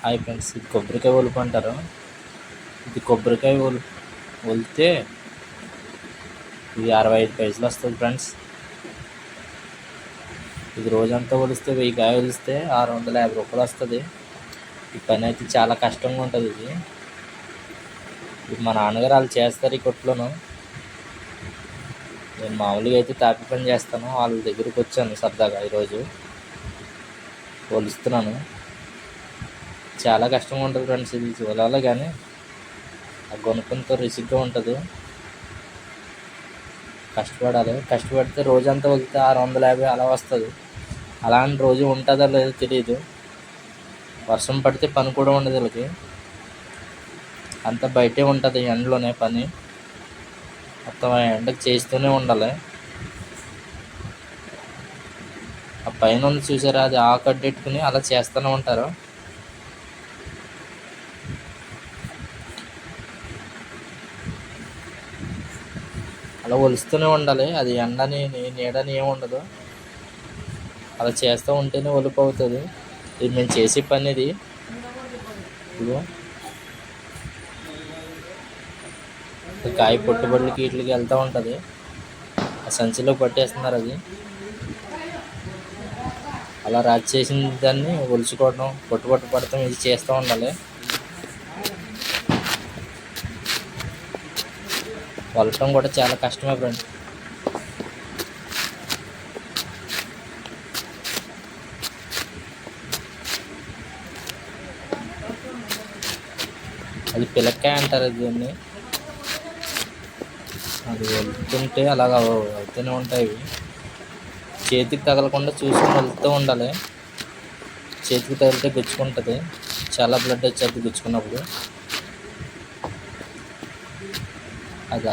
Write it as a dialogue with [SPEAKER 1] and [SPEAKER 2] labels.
[SPEAKER 1] Hi friends ఇది కొబ్బరికాయ ఒలుపు అంటారు. ఇది కొబ్బరికాయ ఒలు ఒలితే ఇది అరవై ఐదు పైసలు వస్తుంది ఫ్రెండ్స్. ఇది రోజంతా ఒలిస్తే వెయ్యి కాయ ఒలిస్తే ఆరు వందల యాభై రూపాయలు వస్తుంది. ఈ పని అయితే చాలా కష్టంగా ఉంటుంది ఇది. ఇది మా నాన్నగారు వాళ్ళు చేస్తారు ఈ కొట్లోను. నేను మామూలుగా అయితే తాపి పని చేస్తాను వాళ్ళ దగ్గరికి వచ్చాను సరదాగా ఈరోజు. ఒలుస్తున్నాను. చాలా కష్టంగా ఉంటుంది ఫ్రెండ్స్ ఇది చూడాలి కానీ ఆ గొనుక్కంతో రిసిగ్గా ఉంటుంది. కష్టపడాలి. కష్టపడితే రోజంతా వెళ్తే ఆరు వందల యాభై అలా వస్తుంది. అలా అని రోజు ఉంటుందో లేదో తెలియదు వర్షం పడితే పని కూడా ఉండదు వీళ్ళకి. అంతా బయటే ఉంటుంది ఎండలోనే పని. మొత్తం ఆ ఎండకు చేస్తూనే ఉండాలి. ఆ పైన ఉంది చూసారా అది ఆకడ్డెట్టుకుని అలా చేస్తూనే ఉంటారు. అలా ఒలుస్తూనే ఉండాలి. అది ఎండని నీడని ఏమి ఉండదు. అలా చేస్తూ ఉంటేనే ఒలుపు అవుతుంది. ఇది మేము చేసే పని ఇది కాయ పొట్టుబడులకి వీటికి వెళ్తూ ఉంటుంది. ఆ సంచిలో పట్టేస్తున్నారు అది. అలా రాజు చేసిన దాన్ని ఒలుచుకోవడం పుట్టుబట్టు పడటం ఇది చేస్తూ ఉండాలి. కొలటం కూడా చాలా కష్టమే ఫ్రెండ్ అది పిలక్కాయ అంటారు దీన్ని. అది వెళ్తుంటే అలాగ అవుతూనే ఉంటాయి చేతికి తగలకుండా చూసుకుని వెళ్తూ ఉండాలి. చేతికి తగిలితే గుచ్చుకుంటుంది. చాలా బ్లడ్ వచ్చేది గుచ్చుకున్నప్పుడు. అది